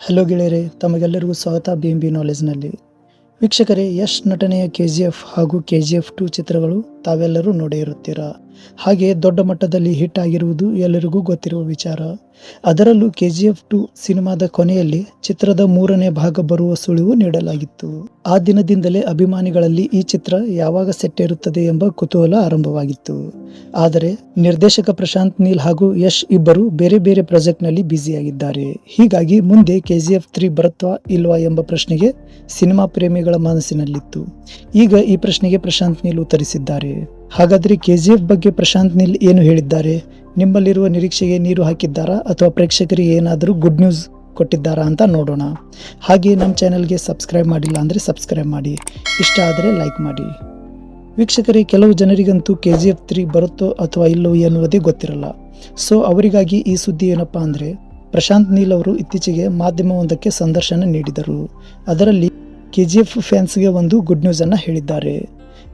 Hello ಗೆಳೆಯರೆ, ತಮಗೆಲ್ಲರಿಗೂ ಸ್ವಾಗತ ಬಿ ಎಂ ಬಿ ನಾಲೆಜ್ನಲ್ಲಿ ವೀಕ್ಷಕರೇ, ಯಶ್ ನಟನೆಯ ಕೆ ಜಿ ಎಫ್ ಹಾಗೂ ಕೆ ಜಿ ಎಫ್ ಟು ಚಿತ್ರಗಳು ತಾವೆಲ್ಲರೂ ನೋಡಿರುತ್ತೀರಾ? ಹಾಗೆ ದೊಡ್ಡ ಮಟ್ಟದಲ್ಲಿ ಹಿಟ್ ಆಗಿರುವುದು ಎಲ್ಲರಿಗೂ ಗೊತ್ತಿರುವ ವಿಚಾರ. ಅದರಲ್ಲೂ ಕೆ ಜಿ ಎಫ್ ಟು ಸಿನಿಮಾದ ಕೊನೆಯಲ್ಲಿ ಚಿತ್ರದ ಮೂರನೇ ಭಾಗ ಬರುವ ಸುಳಿವು ನೀಡಲಾಗಿತ್ತು. ಆ ದಿನದಿಂದಲೇ ಅಭಿಮಾನಿಗಳಲ್ಲಿ ಈ ಚಿತ್ರ ಯಾವಾಗ ಸೆಟ್ ಇರುತ್ತದೆ ಎಂಬ ಕುತೂಹಲ ಆರಂಭವಾಗಿತ್ತು. ಆದರೆ ನಿರ್ದೇಶಕ ಪ್ರಶಾಂತ್ ನೀಲ್ ಹಾಗೂ ಯಶ್ ಇಬ್ಬರು ಬೇರೆ ಬೇರೆ ಪ್ರಾಜೆಕ್ಟ್ನಲ್ಲಿ ಬ್ಯುಸಿಯಾಗಿದ್ದಾರೆ. ಹೀಗಾಗಿ ಮುಂದೆ ಕೆ ಜಿ ಎಫ್ ತ್ರೀ ಬರುತ್ತಾ ಇಲ್ವಾ ಎಂಬ ಪ್ರಶ್ನೆಗೆ ಸಿನಿಮಾ ಪ್ರೇಮಿಗಳ ಮನಸ್ಸಿನಲ್ಲಿತ್ತು. ಈಗ ಈ ಪ್ರಶ್ನೆಗೆ ಪ್ರಶಾಂತ್ ನೀಲ್ ಉತ್ತರಿಸಿದ್ದಾರೆ. ಹಾಗಾದ್ರೆ ಕೆ ಜಿ ಎಫ್ ಬಗ್ಗೆ ಪ್ರಶಾಂತ್ ನಿಲ್ ಏನು ಹೇಳಿದ್ದಾರೆ? ನಿಮ್ಮಲ್ಲಿರುವ ನಿರೀಕ್ಷೆಗೆ ನೀರು ಹಾಕಿದ್ದಾರಾ? ಅಥವಾ ಪ್ರೇಕ್ಷಕರಿಗೆ ಏನಾದರೂ ಗುಡ್ ನ್ಯೂಸ್ ಕೊಟ್ಟಿದ್ದಾರಾ ಅಂತ ನೋಡೋಣ. ಹಾಗೆ ನಮ್ಮ ಚಾನೆಲ್ಗೆ ಸಬ್ಸ್ಕ್ರೈಬ್ ಮಾಡಿಲ್ಲ ಅಂದರೆ ಸಬ್ಸ್ಕ್ರೈಬ್ ಮಾಡಿ. ಇಷ್ಟ ಆದರೆ ಲೈಕ್ ಮಾಡಿ. ವೀಕ್ಷಕರೇ, ಕೆಲವು ಜನರಿಗಂತೂ ಕೆ ಜಿ ಎಫ್ ತ್ರೀ ಬರುತ್ತೋ ಅಥವಾ ಇಲ್ಲವೋ ಎನ್ನುವುದೇ ಗೊತ್ತಿರಲ್ಲ. ಸೊ ಅವರಿಗಾಗಿ ಈ ಸುದ್ದಿ ಏನಪ್ಪ ಅಂದರೆ, ಪ್ರಶಾಂತ್ ನೀಲ್ ಅವರು ಇತ್ತೀಚೆಗೆ ಮಾಧ್ಯಮವೊಂದಕ್ಕೆ ಸಂದರ್ಶನ ನೀಡಿದರು. ಅದರಲ್ಲಿ ಕೆ ಜಿ ಎಫ್ ಫ್ಯಾನ್ಸ್ಗೆ ಒಂದು ಗುಡ್ ನ್ಯೂಸನ್ನು ಹೇಳಿದ್ದಾರೆ.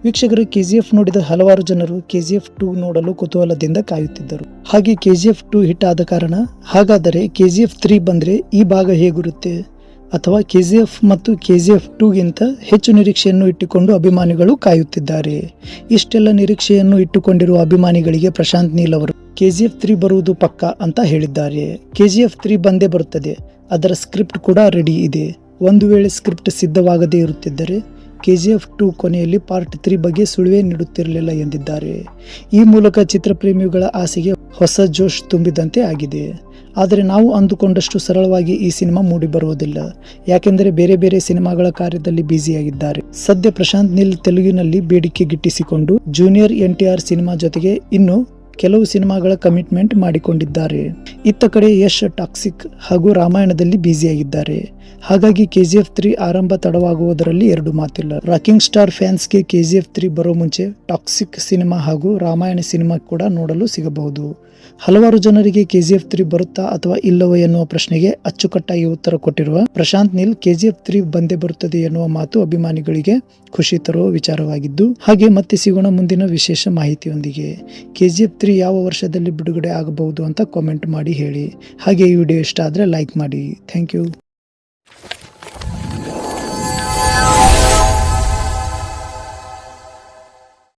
ವೀಕ್ಷಕರು ಕೆಜಿಎಫ್ ನೋಡಿದ ಹಲವಾರು ಜನರು ಕೆಜಿಎಫ್ ಟು ನೋಡಲು ಕುತೂಹಲದಿಂದ ಕಾಯುತ್ತಿದ್ದರು. ಹಾಗೆ ಕೆಜಿಎಫ್ ಟು ಹಿಟ್ ಆದ ಕಾರಣ, ಹಾಗಾದರೆ ಕೆಜಿಎಫ್ ತ್ರೀ ಬಂದರೆ ಈ ಭಾಗ ಹೇಗಿರುತ್ತೆ? ಅಥವಾ ಕೆಜಿಎಫ್ ಮತ್ತು ಕೆಜಿಎಫ್ ಟೂಗಿಂತ ಹೆಚ್ಚು ನಿರೀಕ್ಷೆಯನ್ನು ಇಟ್ಟುಕೊಂಡು ಅಭಿಮಾನಿಗಳು ಕಾಯುತ್ತಿದ್ದಾರೆ. ಇಷ್ಟೆಲ್ಲ ನಿರೀಕ್ಷೆಯನ್ನು ಇಟ್ಟುಕೊಂಡಿರುವ ಅಭಿಮಾನಿಗಳಿಗೆ ಪ್ರಶಾಂತ್ ನೀಲ್ ಅವರು ಕೆಜಿಎಫ್ ತ್ರೀ ಬರುವುದು ಪಕ್ಕ ಅಂತ ಹೇಳಿದ್ದಾರೆ. ಕೆಜಿಎಫ್ ತ್ರೀ ಬಂದೇ ಬರುತ್ತದೆ. ಅದರ ಸ್ಕ್ರಿಪ್ಟ್ ಕೂಡ ರೆಡಿ ಇದೆ. ಒಂದು ವೇಳೆ ಸ್ಕ್ರಿಪ್ಟ್ ಸಿದ್ಧವಾಗದೇ ಇರುತ್ತಿದ್ದರೆ ಕೆ ಜಿ ಎಫ್ ಟು ಕೊನೆಯಲ್ಲಿ ಪಾರ್ಟ್ ತ್ರೀ ಬಗ್ಗೆ ಸುಳಿವೇ ನೀಡುತ್ತಿರಲಿಲ್ಲ ಎಂದಿದ್ದಾರೆ. ಈ ಮೂಲಕ ಚಿತ್ರಪ್ರೇಮಿಗಳ ಆಸೆಗೆ ಹೊಸ ಜೋಶ್ ತುಂಬಿದಂತೆ ಆಗಿದೆ. ಆದರೆ ನಾವು ಅಂದುಕೊಂಡಷ್ಟು ಸರಳವಾಗಿ ಈ ಸಿನಿಮಾ ಮೂಡಿಬರುವುದಿಲ್ಲ ಯಾಕೆಂದರೆ ಬೇರೆ ಬೇರೆ ಸಿನಿಮಾಗಳ ಕಾರ್ಯದಲ್ಲಿ ಬ್ಯುಸಿಯಾಗಿದ್ದಾರೆ. ಸದ್ಯ ಪ್ರಶಾಂತ್ ನಿಲ್ ತೆಲುಗಿನಲ್ಲಿ ಬೇಡಿಕೆ ಗಿಟ್ಟಿಸಿಕೊಂಡು junior N T R cinema ಜೊತೆಗೆ ಇನ್ನು ಕೆಲವು ಸಿನಿಮಾಗಳ ಕಮಿಟ್ಮೆಂಟ್ ಮಾಡಿಕೊಂಡಿದ್ದಾರೆ. ಇತ್ತ ಕಡೆ ಯಶ್ ಟಾಕ್ಸಿಕ್ ಹಾಗೂ ರಾಮಾಯಣದಲ್ಲಿ ಬ್ಯುಸಿಯಾಗಿದ್ದಾರೆ. ಹಾಗಾಗಿ ಕೆ ಜಿ ಎಫ್ ತ್ರೀ ಆರಂಭ ತಡವಾಗುವುದರಲ್ಲಿ ಎರಡು ಮಾತಿಲ್ಲ. ರಾಕಿಂಗ್ ಸ್ಟಾರ್ ಫ್ಯಾನ್ಸ್ಗೆ ಕೆ ಜಿ ಎಫ್ ತ್ರೀ ಬರೋ ಮುಂಚೆ ಟಾಕ್ಸಿಕ್ ಸಿನಿಮಾ ಹಾಗೂ ರಾಮಾಯಣ ಸಿನಿಮಾ ಕೂಡ ನೋಡಲು ಸಿಗಬಹುದು. ಹಲವಾರು ಜನರಿಗೆ ಕೆ ಜಿ ಎಫ್ ತ್ರೀ ಬರುತ್ತಾ ಅಥವಾ ಇಲ್ಲವೋ ಎನ್ನುವ ಪ್ರಶ್ನೆಗೆ ಅಚ್ಚುಕಟ್ಟಾಗಿ ಉತ್ತರ ಕೊಟ್ಟಿರುವ Prashanth Neel K G F three ಬಂದೇ ಬರುತ್ತದೆ ಎನ್ನುವ ಮಾತು ಅಭಿಮಾನಿಗಳಿಗೆ ಖುಷಿ ತರುವ ವಿಚಾರವಾಗಿದ್ದು, ಹಾಗೆ ಮತ್ತೆ ಸಿಗೋಣ ಮುಂದಿನ ವಿಶೇಷ ಮಾಹಿತಿಯೊಂದಿಗೆ. ಕೆ ಜಿ ಎಫ್ ತ್ರೀ ಯಾವ ವರ್ಷದಲ್ಲಿ ಬಿಡುಗಡೆ ಆಗಬಹುದು ಅಂತ ಕಾಮೆಂಟ್ ಮಾಡಿ ಹೇಳಿ. ಹಾಗೆ ಈ ವಿಡಿಯೋ ಇಷ್ಟ ಆದರೆ ಲೈಕ್ ಮಾಡಿ. Thank you